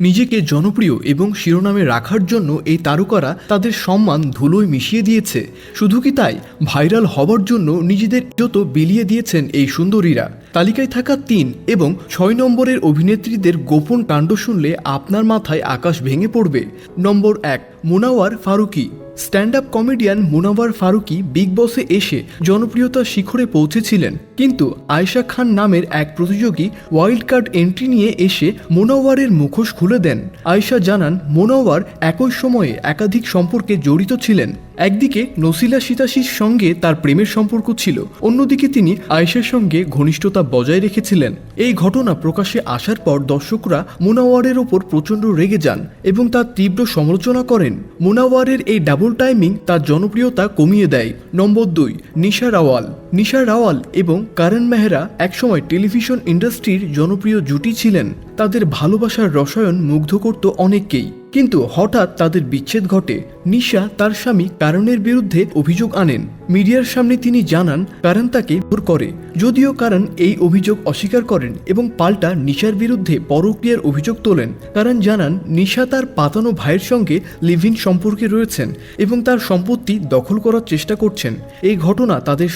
নিজেকে জনপ্রিয় এবং শিরোনামে রাখার জন্য এই তারকারা তাদের সম্মান ধুলোয় মিশিয়ে দিয়েছে। শুধু কি তাই? ভাইরাল হবার জন্য নিজেদের যত বিলিয়ে দিয়েছেন এই সুন্দরীরা। তালিকায় থাকা তিন এবং ছয় নম্বরের অভিনেত্রীদের গোপন কাণ্ড শুনলে আপনার মাথায় আকাশ ভেঙে পড়বে। নম্বর এক, Munawar Faruqui. Stand up comedian Munawar Faruqui big বসে এসে জনপ্রিয়তার শিখরে পৌঁছেছিলেন। কিন্তু আয়েশা খান নামের এক প্রতিযোগী ওয়াইল্ড কার্ড এন্ট্রি নিয়ে এসে মোনাওয়ারের মুখোশ খুলে দেন। আয়েশা জানান, মোনাওয়ার একই সময়ে একাধিক সম্পর্কে জড়িত ছিলেন। একদিকে নসিলা সীতাশির সঙ্গে তার প্রেমের সম্পর্ক ছিল, অন্যদিকে তিনি আয়েশার সঙ্গে ঘনিষ্ঠতা বজায় রেখেছিলেন। এই ঘটনা প্রকাশে আসার পর দর্শকরা মোনাওয়ারের ওপর প্রচণ্ড রেগে যান এবং তার তীব্র সমালোচনা করেন। মোনাওয়ারের এই ডাবল টাইমিং তার জনপ্রিয়তা কমিয়ে দেয়। নম্বর দুই, নিশা রাওয়াল। নিশা রাওয়াল এবং কারণ মেহরা একসময় টেলিভিশন ইন্ডাস্ট্রির জনপ্রিয় জুটি ছিলেন। তাদের ভালোবাসার রসায়ন মুগ্ধ করত অনেককেই। কিন্তু হঠাৎ তাদের বিচ্ছেদ ঘটে। নিশা তার স্বামী কারণের বিরুদ্ধে অভিযোগ আনেন। মিডিয়ার সামনে তিনি জানান, কারণ তাকে ভোর করে। যদিও কারণ এই অভিযোগ অস্বীকার করেন এবং পাল্টা নিশার বিরুদ্ধে পরক্রিয়ার অভিযোগ তোলেন। কারণ জানান, নিশা তার পাতানো ভাইয়ের সঙ্গে লিভ ইন সম্পর্কে রয়েছেন এবং তার সম্পত্তি দখল করার চেষ্টা করছেন। এই ঘটনা তাদের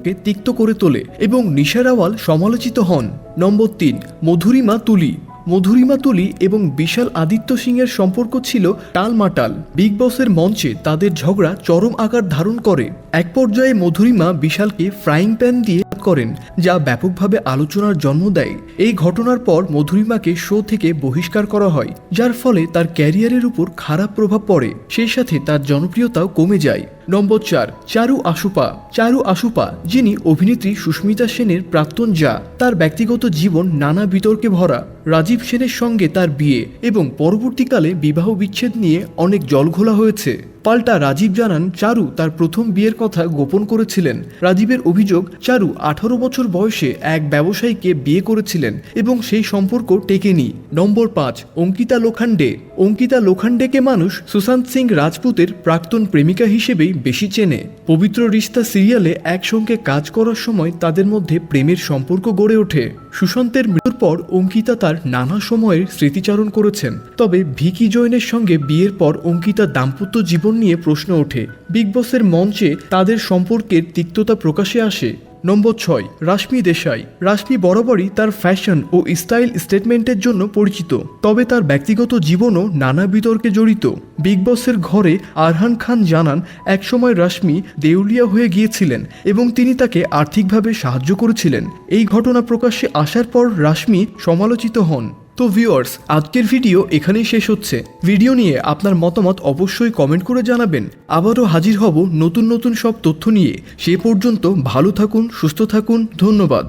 সম্পর্ককে তিক্ত করে তোলে এবং নিশা রাওয়াল সমালোচিত হন। নম্বর তিন, মধুরিমা তুলি। মধুরিমা তুলি এবং বিশাল আদিত্য সিংয়ের সম্পর্ক ছিল টালমাটাল। বিগ বসের মঞ্চে তাদের ঝগড়া চরম আকার ধারণ করে। এক পর্যায়ে মধুরিমা বিশালকে ফ্রাইং প্যান দিয়ে করেন, যা ব্যাপকভাবে আলোচনার জন্ম দেয়। এই ঘটনার পর মধুরিমাকে শো থেকে বহিষ্কার করা হয়, যার ফলে তার ক্যারিয়ারের উপর খারাপ প্রভাব পড়ে। সেই সাথে তার জনপ্রিয়তাও কমে যায়। নম্বর চার, চারু আশুপা। চারু আশুপা, যিনি অভিনেত্রী সুস্মিতা সেনের প্রাক্তন যা, তার ব্যক্তিগত জীবন নানা বিতর্কে ভরা। রাজীব সেনের সঙ্গে তার বিয়ে এবং পরবর্তীকালে বিবাহ বিচ্ছেদ নিয়ে অনেক জলঘোলা হয়েছে। পাল্টা রাজীব জানান, চারু তার প্রথম বিয়ের কথা গোপন করেছিলেন। রাজীবের অভিযোগ, চারু আঠারো বছর বয়সে এক ব্যবসায়ীকে বিয়ে করেছিলেন এবং সেই সম্পর্ক টেকেনি। নম্বর পাঁচ, অঙ্কিতা লোখান্ডে অঙ্কিতা লোখান্ডেকে মানুষ সুশান্ত সিং রাজপুতের প্রাক্তন প্রেমিকা হিসেবেই বেশি চেনে। পবিত্র রিস্তা সিরিয়ালে একসঙ্গে কাজ করার সময় তাদের মধ্যে প্রেমের সম্পর্ক গড়ে ওঠে। সুশান্তের মৃত্যুর পর অঙ্কিতা তার নানা সময়ের স্মৃতিচারণ করেছেন। তবে ভিকি জৈনের সঙ্গে বিয়ের পর অঙ্কিতা দাম্পত্য জীবন নিয়ে প্রশ্ন ওঠে। বিগ বসের মঞ্চে তাদের সম্পর্কের তিক্ততা প্রকাশে আসে। নম্বর ছয়, রাশমি দেশাই। রাশমি বরাবরই তার ফ্যাশন ও স্টাইল স্টেটমেন্টের জন্য পরিচিত, তবে তার ব্যক্তিগত জীবনও নানা বিতর্কে জড়িত। বিগ বসের ঘরে আরহান খান জানান, একসময় রাশমি দেউলিয়া হয়ে গিয়েছিলেন এবং তিনি তাকে আর্থিকভাবে সাহায্য করেছিলেন। এই ঘটনা প্রকাশ্যে আসার পর রাশমি সমালোচিত হন। তো ভিউয়ার্স আজকের ভিডিও এখানেই শেষ হচ্ছে। ভিডিও নিয়ে আপনার মতামত অবশ্যই কমেন্ট করে জানাবেন। আবারও হাজির হব নতুন নতুন সব তথ্য নিয়ে। সে পর্যন্ত ভালো থাকুন, সুস্থ থাকুন, ধন্যবাদ।